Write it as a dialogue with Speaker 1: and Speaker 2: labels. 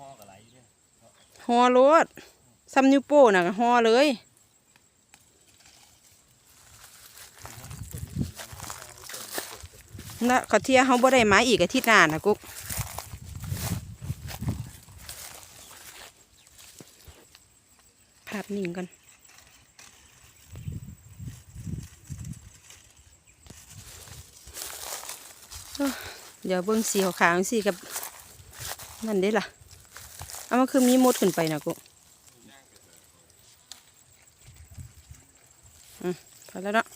Speaker 1: ห่อกับไหลอยู่เนี่ย
Speaker 2: หอรถซ้ำนิ้วโป้น่ะก็ห่อเลย นะขอเที่ยเฮาบ่ได้มาอีกอาทิตย์หน้านะกุ๊กภาพนิ่งกันเดี๋ยวเบิ่งสีขาวๆสีกับนั่นเด้ล่ะ เอามาคือมีมดขึ้นไปนะกูอืมพอแล้วเนาะ